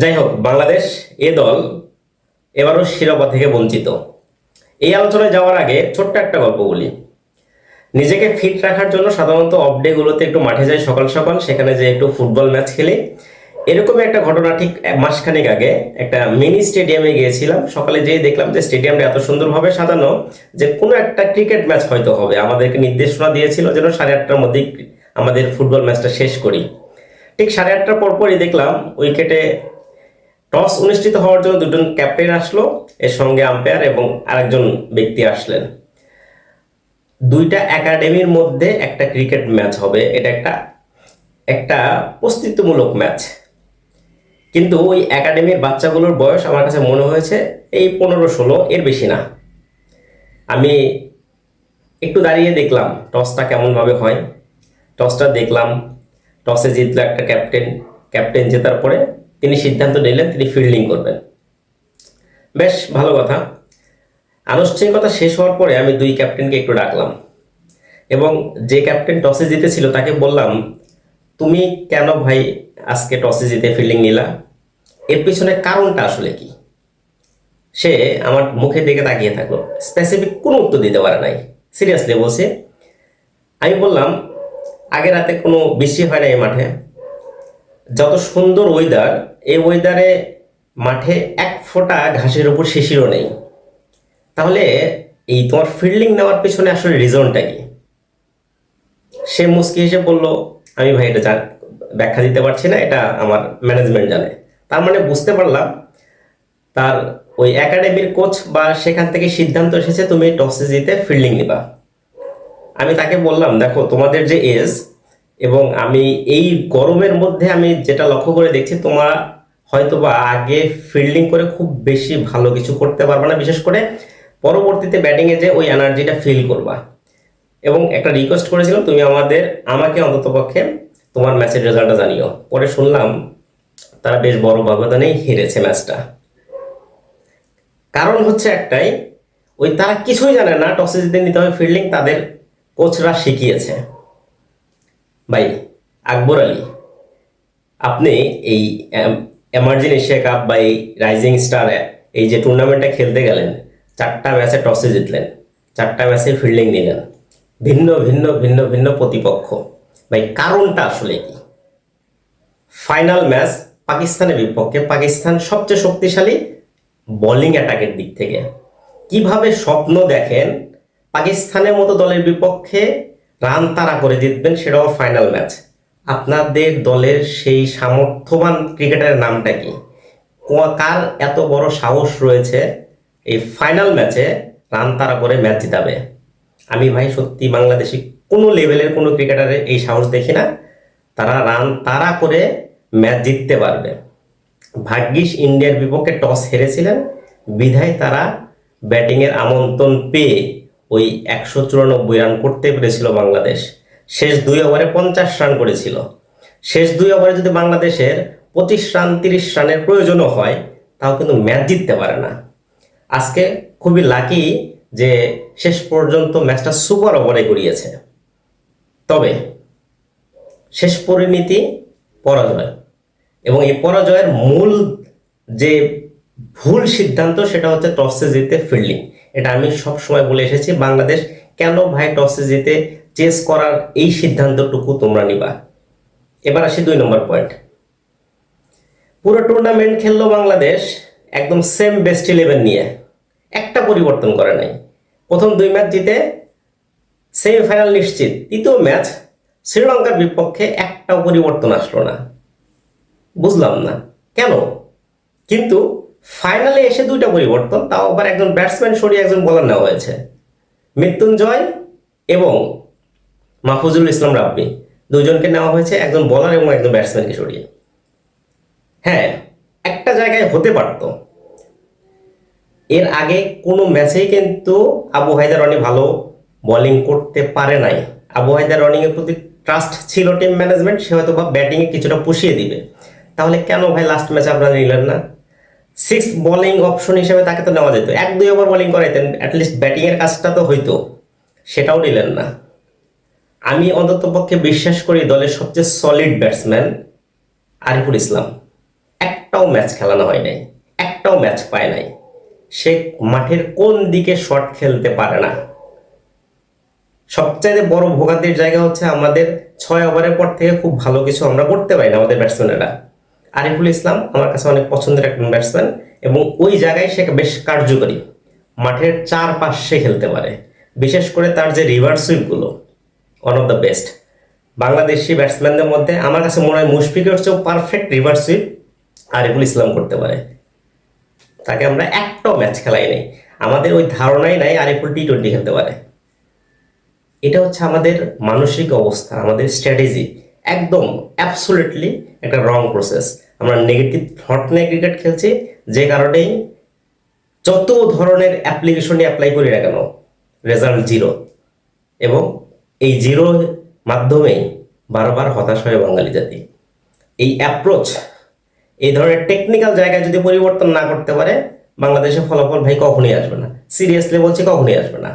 যাই হোক বাংলাদেশ এ দল এবারও শিরোপা থেকে বঞ্চিত। এই আলোচনায় যাওয়ার আগে ছোট্ট একটা গল্প বলি। নিজেকে ফিট রাখার জন্য সাধারণত অফ ডেগুলোতে একটু মাঠে যাই সকাল সকাল, সেখানে যে একটু ফুটবল ম্যাচ খেলি। এরকমই একটা ঘটনা ঠিক মাসখানেক আগে একটা মিনি স্টেডিয়ামে গিয়েছিলাম। সকালে যেয়ে দেখলাম যে স্টেডিয়ামটা এত সুন্দরভাবে সাজানো যে কোনো একটা ক্রিকেট ম্যাচ হয়তো হবে। আমাদেরকে নির্দেশনা দিয়েছিল যেন সাড়ে আটটার মধ্যেই আমাদের ফুটবল ম্যাচটা শেষ করি। ঠিক সাড়ে আটটার পরপরই দেখলাম উইকেটে টস অনুষ্ঠিত হওয়ার জন্য দুজন ক্যাপ্টেন আসলো, এর সঙ্গে আম্পায়ার এবং আরেকজন ব্যক্তি আসলেন। দুইটা একাডেমির মধ্যে একটা ক্রিকেট ম্যাচ হবে, এটা একটা একটা অস্তিত্বমূলক ম্যাচ। কিন্তু ওই একাডেমির বাচ্চাগুলোর বয়স আমার কাছে মনে হয়েছে এই পনেরো ষোলো, এর বেশি না। আমি একটু দাঁড়িয়ে দেখলাম টসটা কেমনভাবে হয়। টসটা দেখলাম, টসে জিতলো একটা ক্যাপ্টেন ক্যাপ্টেন জেতার পরে তিনি সিদ্ধান্ত নিলেন, তিনি ফিল্ডিং করবেন। বেশ, ভালো কথা। আনুষ্ঠানিকতা শেষ হওয়ার পরে আমি দুই ক্যাপ্টেনকে একটু ডাকলাম। এবং যে ক্যাপ্টেন টসে জিতেছিল, তাকে বললাম, তুমি কেন ভাই আজকে টসে জিতে ফিল্ডিং নিলা? এর পিছনে কারণটা আসলে কি? সে আমার মুখের দিকে তাকিয়ে থাকল। স্পেসিফিক কোনো উত্তর দিতে পারে নাই। সিরিয়াসলি বলছে, আমি বললাম আগে রাতে কোনো বৃষ্টি হয় না এই মাঠে? যত সুন্দর ওয়েদার এই ওয়েদারে মাঠে এক ফোঁটা ঘাসের উপর শিশিরও নেই। তাহলে এই তোমার ফিল্ডিং নেওয়ার পেছনে আসলে রিজনটা কি? সে মুস্কি হেসে বলল, আমি ভাই, এটা ব্যাখ্যা দিতে পারছি না, এটা আমার ম্যানেজমেন্ট জানে। তার মানে বুঝতে পারলাম, তার ওই একাডেমির কোচ বা সেখান থেকে সিদ্ধান্ত এসেছে, তুমি টসে জিতে ফিল্ডিং নিবা। আমি তাকে বললাম, দেখো, তোমাদের যে এজ এবং আমি এই গরমের মধ্যে আমি যেটা লক্ষ্য করে দেখছি, তোমার হয়তো বা আগে ফিল্ডিং করে খুব বেশি ভালো কিছু করতে পারবে না। বিশেষ করে পরবর্তীতে ব্যাটিংয়ে যে ওই এনার্জিটা ফিল করবা। এবং একটা রিকোয়েস্ট করেছিলাম, তুমি আমাদের, আমাকে অন্ততপক্ষে তোমার ম্যাচের রেজাল্টটা জানিও। পরে শুনলাম, তারা বেশ বড় ব্যবধানেই হেরেছে ম্যাচটা কারণ হচ্ছে একটাই, ওই তারা কিছুই জানে না টসে জিতে নিতে হবে ফিল্ডিং তাদের কোচরা শিখিয়েছে। ভাই, আকবর আলী, আপনি এই এমার্জিং এশিয়া কাপ বা এই রাইজিং স্টার এই যে টুর্নামেন্টটা খেলতে গেলেন, চারটা ম্যাচে টসে জিতলেন, চারটা ম্যাচে ফিল্ডিং নিলেন, ভিন্ন ভিন্ন ভিন্ন ভিন্ন প্রতিপক্ষ। ভাই, কারণটা আসলে কি? ফাইনাল ম্যাচ পাকিস্তানের বিপক্ষে, পাকিস্তান সবচেয়ে শক্তিশালী বোলিং অ্যাটাকের দিক থেকে। কীভাবে স্বপ্ন দেখেন পাকিস্তানের মতো দলের বিপক্ষে রান তারা করে জিতবেন, সেটাও ফাইনাল ম্যাচ আপনাদের দলের সেই সামর্থ্যবান ক্রিকেটারের নামটা কি? কার এত বড় সাহস রয়েছে এই ফাইনাল ম্যাচে রান তারা করে ম্যাচ জিতাবে? আমি ভাই সত্যি বাংলাদেশি কোনো লেভেলের কোনো ক্রিকেটারের এই সাহস দেখি না। তারা রান তারা করে ম্যাচ জিততে পারবে। ভাগ্যিস ইন্ডিয়ার বিপক্ষে টস হেরেছিলেন। বিধায় তারা ব্যাটিংয়ের আমন্ত্রণ পেয়ে ওই একশো চুরানব্বই রান করতে পেরেছিল বাংলাদেশ। শেষ দুই ওভারে পঞ্চাশ রান করেছিল। শেষ দুই ওভারে যদি বাংলাদেশের পঁচিশ রান তিরিশ রানের প্রয়োজনও হয়, তাও কিন্তু ম্যাচ জিততে পারে না। আজকে খুবই লাকি যে শেষ পর্যন্ত ম্যাচটা সুপার ওভারে গড়িয়েছে। তবে শেষ পরিণতি পরাজয়। এবং এই পরাজয়ের মূল যে ভুল সিদ্ধান্ত সেটা হচ্ছে টসে জিতে ফিল্ডিং। এটা আমি সব সময় বলে এসেছি, বাংলাদেশ কেন ভাই টসে জিতে চেস করার এই সিদ্ধান্তটুকু তোমরা নিবা? এবার আসি দুই নম্বর পয়েন্ট পুরো টুর্নামেন্ট খেললো বাংলাদেশ একদম সেম বেস্ট ইলেভেন নিয়ে। একটা পরিবর্তন করে নাই। প্রথম দুই ম্যাচ জিতে সেমিফাইনাল নিশ্চিত। তৃতীয় ম্যাচ শ্রীলঙ্কার বিপক্ষে একটাও পরিবর্তন আসলো না। বুঝলাম না। কেন? কিন্তু ফাইনালে এসে দুইটা পরিবর্তন, তাও আবার একজন ব্যাটসম্যান সরিয়ে একজন বলার নেওয়া হয়েছে। মৃত্যুঞ্জয় এবং মাহফুজুল ইসলাম রাব্বি দুজনকে নেওয়া হয়েছে, একজন বোলার এবং একজন ব্যাটসম্যানকে সরিয়ে হ্যাঁ একটা জায়গায় হতে পারতো। এর আগে কোনো ম্যাচেই কিন্তু আবু হায়দার রনি ভালো বোলিং করতে পারে নাই। আবু হায়দার রনিংয়ের প্রতি ট্রাস্ট ছিল টিম ম্যানেজমেন্ট সে হয়তো বা ব্যাটিংয়ে কিছুটা পুষিয়ে দিবে। তাহলে কেন ভাই লাস্ট ম্যাচে আপনারা নিলেন না? সিক্স বোলিং অপশন হিসেবে তাকে তো নেওয়া যেত। এক, দুই ওভার বোলিং করাইতেন অ্যাটলিস্ট ব্যাটিংয়ের কাজটা তো হইতো। সেটাও নিলেন না। আমি অন্তত পক্ষে বিশ্বাস করি দলের সবচেয়ে সলিড ব্যাটসম্যান আরিফুল ইসলাম। একটাও ম্যাচ খেলানো হয় নাই, একটাও ম্যাচ পায় নাই। সে মাঠের কোন দিকে শট খেলতে পারে না। সবচাইতে বড় ভোগান্তির জায়গা হচ্ছে আমাদের ছয় ওভারের পর থেকে খুব ভালো কিছু আমরা করতে পারি না আমাদের ব্যাটসম্যানেরা আরিফুল ইসলাম আমার কাছে অনেক পছন্দের একজন ব্যাটসম্যান এবং ওই জায়গায় সে বেশ কার্যকরী। মাঠের চার পাশে খেলতে পারে। বিশেষ করে তার যে reverse সুইপগুলো one of the best Bangladeshi ব্যাটসম্যানদের মধ্যে আমার কাছে মনে হয় মুশফিকের চেয়েও perfect reverse sweep Ariful Islam করতে পারে। তাকে আমরা একটাও ম্যাচ খেলাই নেই। আমাদের ওই ধারণাই নাই আরিফুল টি টোয়েন্টি খেলতে পারে। এটা হচ্ছে আমাদের মানসিক অবস্থা, আমাদের স্ট্র্যাটেজি একদম অ্যাবসোলিটলি একটা রং প্রসেস আমরা নেগেটিভ থট নিয়ে ক্রিকেট খেলছি, যে কারণেই যত ধরনের অ্যাপ্লিকেশনই অ্যাপ্লাই করি না কেন রেজাল্ট জিরো এবং এই জিরো মাধ্যমেই বারবার হতাশ হয় বাঙালি জাতি। এই অ্যাপ্রোচ এই ধরনের টেকনিক্যাল জায়গায় যদি পরিবর্তন না করতে পারে, বাংলাদেশের ফলাফল ভাই কখনই আসবে না। সিরিয়াসলি বলছি কখনোই আসবে না।